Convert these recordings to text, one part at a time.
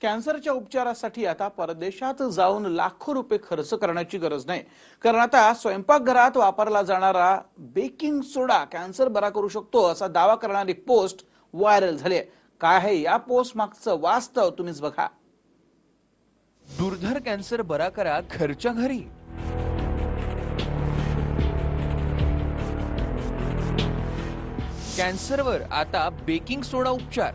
कॅन्सरच्या उपचारासाठी आता परदेशात जाऊन लाखो रुपये खर्च करण्याची गरज नाही. कारण आता स्वयंपाकघरात वापरला जाणारा बेकिंग सोडा कॅन्सर बरा करू शकतो असा दावा करणारी पोस्ट व्हायरल झाली आहे. काय आहे या पोस्ट मागचं वास्तव तुम्हीच बघा. दुर्धर कॅन्सर बरा करा घरच्या घरी. कॅन्सरवर आता बेकिंग सोडा उपचार.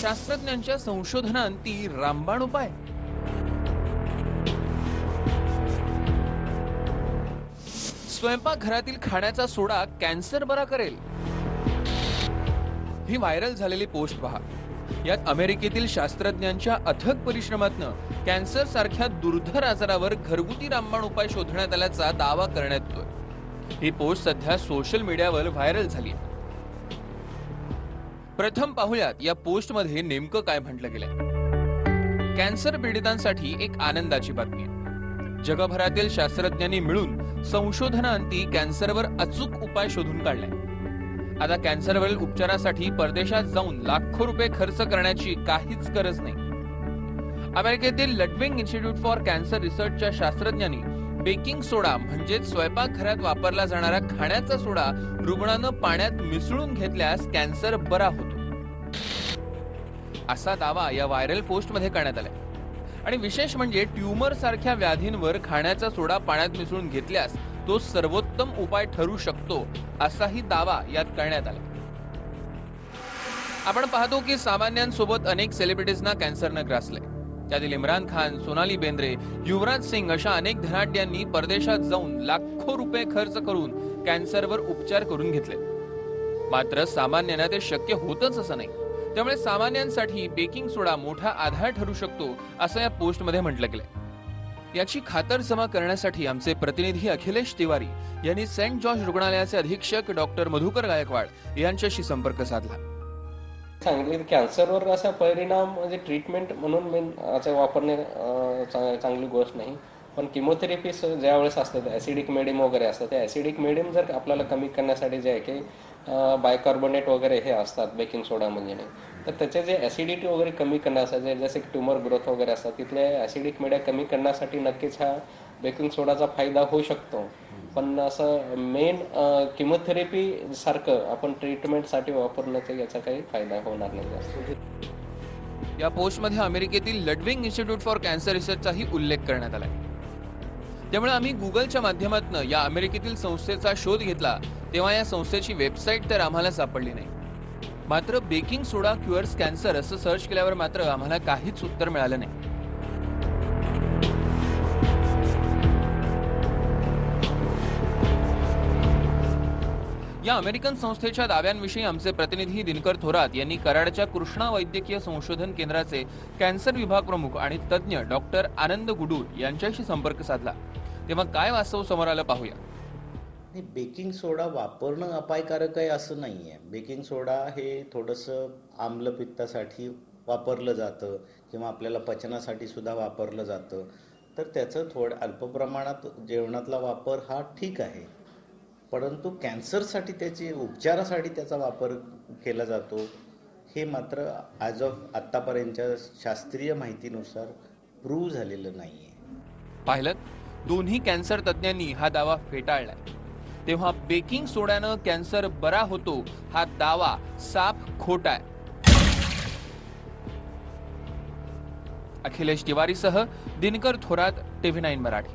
शास्त्रज्ञांच्या संशोधनांती रामबाण उपाय. स्वयंपाकघरातील खाण्याचा सोडा कॅन्सर बरा करेल. ही व्हायरल झालेली पोस्ट पहा. यात अमेरिकेतील शास्त्रज्ञांच्या अथक परिश्रमातनं कॅन्सर सारख्या दुर्धर आजारावर घरगुती रामबाण उपाय शोधण्यात आल्याचा दावा करण्यात येतोय. ही पोस्ट सध्या सोशल मीडियावर व्हायरल झाली आहे. प्रथम पाहुयात या पोस्टमध्ये नेमकं काय म्हटलं गेलंय. कॅन्सर पीडितांसाठी एक आनंदाची बातमी जगभरातील शास्त्रज्ञांनी मिळून संशोधनाअंती कॅन्सरवर अचूक उपाय शोधून काढलाय. आता कॅन्सरवरील उपचारासाठी परदेशात जाऊन लाखो रुपये खर्च करण्याची काहीच गरज नाही. अमेरिकेतील लडविंग इन्स्टिट्यूट फॉर कॅन्सर रिसर्चच्या शास्त्रज्ञांनी बेकिंग सोडा म्हणजेच स्वयंपाकघरात वापरला जाणारा खाण्याचा सोडा रुग्णानं पाण्यात मिसळून घेतल्यास कॅन्सर बरा होतो. असा दावा या व्हायरल पोस्टमध्ये करण्यात आलाय. आणि विशेष म्हणजे ट्यूमर सारख्या व्याधींवर खाण्याचा सोडा पाण्यात मिसळून घेतल्यास तो सर्वोत्तम उपाय ठरू शकतो असाही दावा यात करण्यात आला आपण पाहतो की सामान्यांसोबत अनेक सेलिब्रिटीजना कॅन्सरनं ग्रासलंय. त्यातील इम्रान खान सोनाली बेंद्रे युवराज सिंग अशा अनेक धनाढ्यांनी परदेशात जाऊन लाखो रुपये खर्च करून कॅन्सरवर उपचार करून घेतले. मात्र सामान्यांना ते शक्य होतच असं नाही. त्यामुळे सामान्यांसाठी बेकिंग सोडा मोठा आधार ठरू शकतो असं या पोस्टमध्ये म्हटलं गेलंय. याची खातरजमा करण्यासाठी आमचे प्रतिनिधी अखिलेश तिवारी यांनी सेंट जॉर्ज रुग्णालयाचे अधीक्षक डॉक्टर मधुकर गायकवाड यांच्याशी संपर्क साधला. सांगितलं की कॅन्सरवर असा परिणाम म्हणजे ट्रीटमेंट म्हणून मेन असं वापरणे चांगली गोष्ट नाही. पण किमोथेरपी ज्या वेळेस असतात ॲसिडिक मेडियम वगैरे असतात त्या ॲसिडिक मेडिम जर आपल्याला कमी करण्यासाठी जे आहे की बायकार्बोनेट वगैरे हे असतात बेकिंग सोडा म्हणजे नाही तर त्याचे जे ॲसिडिटी वगैरे कमी करण्यासाठी जसे की ट्युमर ग्रोथ वगैरे असतात तिथले ॲसिडिक मेडिया कमी करण्यासाठी नक्कीच हा बेकिंग सोडाचा फायदा होऊ शकतो. पण असं मेन किमोथेरपी सारखं आपण ट्रीटमेंटसाठी वापरलं तर याचा काही फायदा होणार नाही जास्त. या पोस्टमध्ये अमेरिकेतील लडविंग इन्स्टिट्यूट फॉर कॅन्सर रिसर्चचाही उल्लेख करण्यात आलाय. त्यामुळे आम्ही गुगलच्या माध्यमातून या अमेरिकेतील संस्थेचा शोध घेतला तेव्हा या संस्थेची वेबसाईट तर आम्हाला सापडली नाही. मात्र बेकिंग सोडा क्युअर्स कॅन्सर असं सर्च केल्यावर मात्र आम्हाला काहीच उत्तर मिळालं नाही. या अमेरिकन संस्थेच्या दाव्यांविषयी आमचे प्रतिनिधी दिनकर थोरात यांनी कराडच्या कृष्णा वैद्यकीय संशोधन केंद्राचे कॅन्सर विभाग प्रमुख आणि तज्ज्ञ डॉक्टर आनंद गुडूर यांच्याशी संपर्क साधला. तेव्हा काय वास्तव समोर आलं पाहूया. बेकिंग सोडा वापरणं अपायकारक आहे असं नाही आहे बेकिंग सोडा हे थोडंसं आम्लपित्तासाठी वापरलं जातं किंवा आपल्याला पचनासाठी सुद्धा वापरलं जातं. तर त्याचं थोडं अल्प प्रमाणात जेवणातला वापर हा ठीक आहे. परंतु कॅन्सरसाठी त्याचे उपचारासाठी त्याचा वापर केला जातो हे मात्र ॲज ऑफ आत्तापर्यंतच्या शास्त्रीय माहितीनुसार प्रूव्ह झालेलं नाही आहे पाहिलं? दोन्ही कॅन्सर तज्ज्ञांनी हा दावा फेटाळलाय. तेव्हा बेकिंग सोड्यानं कॅन्सर बरा होतो हा दावा साफ खोटा आहे. अखिलेश तिवारीसह दिनकर थोरात टीव्ही नाईन मराठी.